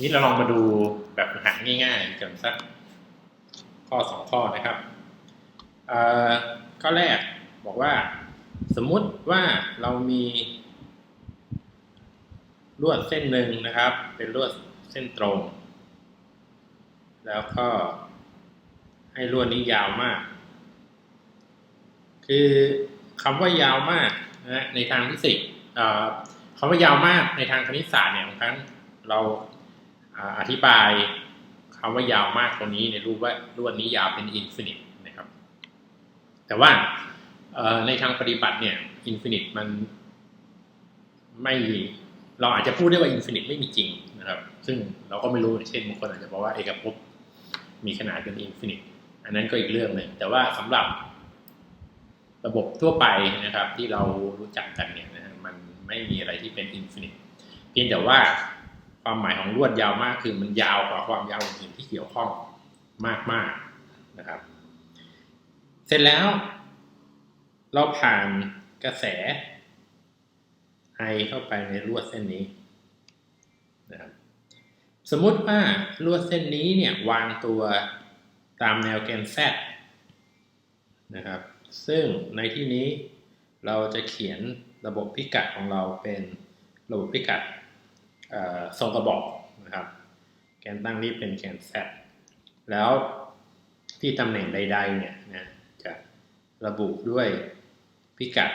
นี่เราลองมาดูแบบหัดง่ายๆกันสักข้อสองข้อนะครับเอ่อข้อแรกบอกว่า สมมุติว่าเรามีลวดเส้นหนึ่งนะครับ เป็นลวดเส้นตรง แล้วก็ให้ลวดนี้ยาวมาก คือคำว่ายาวมากนะในทางฟิสิกส์เอ่อคำว่ายาวมากในทางคณิตศาสตร์เนี่ยบางครั้งเรา อธิบายคำว่ายาวมากตรงนี้ในรูปว่าลวดนี้ยาวเป็นอินฟินิตนะครับ แต่ว่าในทางปฏิบัติเนี่ยอินฟินิตมันไม่เราอาจจะพูดได้ว่าอินฟินิตไม่มีจริงนะครับ ซึ่งเราก็ไม่รู้เช่นบางคนอาจจะบอกว่าเอกภพมีขนาดเป็นอินฟินิตอันนั้นก็อีกเรื่องหนึ่งแต่ว่าสำหรับระบบทั่วไปนะครับ ที่เรารู้จักกันเนี่ยนะมันไม่มีอะไรที่เป็นอินฟินิตเพียงแต่ว่า ความหมายของลวดยาวมากคือมันยาวกว่าความยาวอื่นที่เกี่ยวข้องมากๆนะครับ เสร็จแล้ว เราผ่านกระแสไอเข้าไปในลวดเส้นนี้นะครับสมมุติว่าลวดเส้นนี้เนี่ยวางตัวตามแนวแกน z นะครับ ซึ่งในที่นี้เราจะเขียนระบบพิกัดของเราเป็นระบบพิกัด ทรงกระบอกนะครับ แกนตั้งนี้เป็นแกน z แล้วที่ตำแหน่งใด ๆ เนี่ยนะจะระบุด้วยพิกัด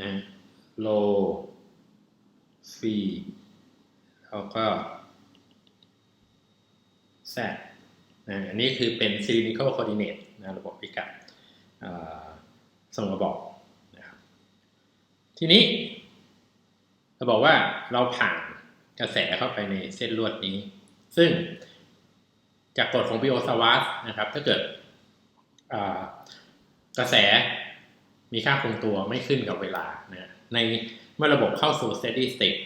นะ low phi แล้วก็ z นะอันนี้คือเป็น cylindrical coordinate นะระบบพิกัด ส่งระบอกนะครับทีนี้ เราบอกว่าเราผ่านกระแสเข้าไปในเส้นลวดนี้ ซึ่งจากกฎของบิโอซาวัสนะครับ ถ้าเกิดกระแสมีค่าคงตัวไม่ขึ้นกับเวลานะในเมื่อระบบเข้าสู่ steady state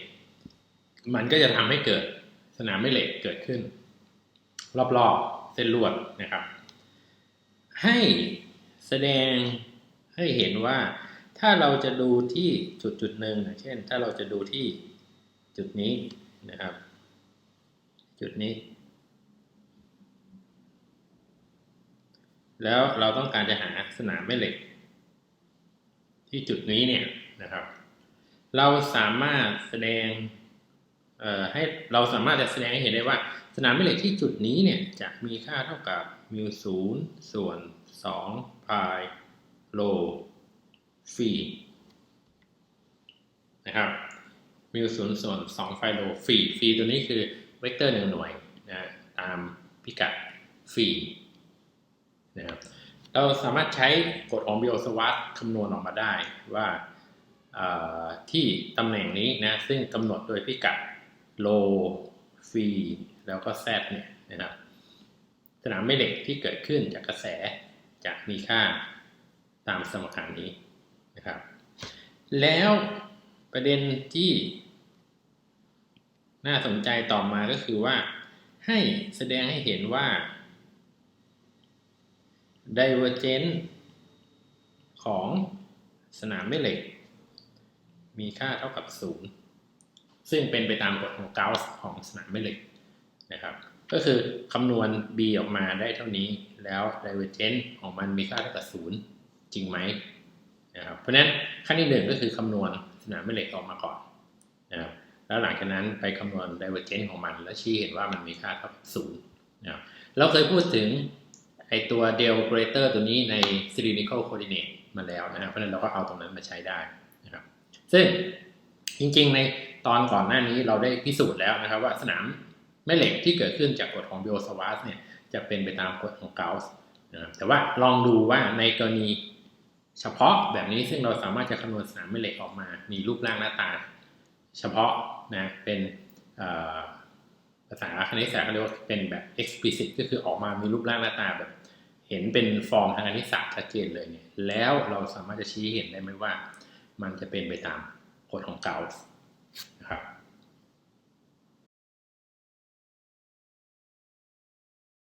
มันก็จะทำให้เกิดสนามแม่เหล็กเกิดขึ้น รอบๆเส้นลวดนะครับ ให้แสดง ให้เห็นว่าถ้าเราจะดูที่จุดจุดหนึ่งเช่น ถ้าเราจะดูที่จุดนี้นะครับ จุดนี้ แล้วเราต้องการจะหาสนามแม่เหล็ก ที่จุดนี้เนี่ยนะครับ เราสามารถแสดงเอ่อให้เราสามารถจะแสดงให้เห็นได้ว่า สนามแม่เหล็กที่จุดนี้เนี่ยจะมีค่าเท่ากับมิวศูนย์ส่วนสองพาย โลฟีนะครับมิวศูนย์ส่วนสองไฟโลฟีฟีตัวนี้คือเวกเตอร์หนึ่งหน่วยนะตามพิกัดฟีนะครับเราสามารถใช้กฎของบิโอสวัสคำนวณออกมาได้ว่าที่ตำแหน่งนี้นะซึ่งกำหนดโดยพิกัดโลฟีแล้วก็ z เนี่ยนะครับสนามแม่เหล็กที่เกิดขึ้นจากกระแสจะมีค่า ตามสมการนี้นะครับ แล้วประเด็นที่ น่าสนใจต่อมาก็คือว่า ให้แสดงให้เห็นว่า divergence ของสนามแม่เหล็ก มีค่าเท่ากับ 0 ซึ่งเป็นไปตามกฎของเกาส์ของสนามแม่เหล็กนะครับ ก็คือคำนวณ b ออกมาได้เท่านี้ แล้ว divergence ของมันมีค่าเท่ากับ 0 จริงไหมนะครับเพราะฉะนั้นขั้นที่หนึ่งก็คือคำนวณสนามแม่เหล็กออกมาก่อนนะครับแล้วหลังจากนั้นไปคำนวณ divergence ของมัน แล้วชี้เห็นว่ามันมีค่าเท่ากับ0นะครับเราเคยพูดถึงไอตัว del operator ตัวนี้ใน cylindrical coordinate มาแล้วนะครับเพราะฉะนั้นเราก็เอาตรงนั้นมาใช้ได้นะครับ ซึ่งจริงๆในตอนก่อนหน้านี้เราได้พิสูจน์แล้วนะครับ ว่าสนามแม่เหล็กที่เกิดขึ้นจากกฎของบิโอสวาสเนี่ยจะเป็นไปตามกฎของเกาส์นะครับแต่ว่าลองดูว่าในกรณี เฉพาะแบบนี้ซึ่งเราสามารถจะคำนวณสนามแม่เหล็กออกมา มีรูปร่างหน้าตา เฉพาะนะเป็นภาษาคณิตศาสตร์เขาเรียกว่าเป็นแบบ explicit ก็คือออกมามีรูปร่างหน้าตาแบบ เห็นเป็นฟอร์มทางคณิตศาสตร์ชัดเจนเลยเนี่ยแล้วเราสามารถจะชี้เห็นได้ไหมว่า มันจะเป็นไปตามกฎของเกาส์นะครับ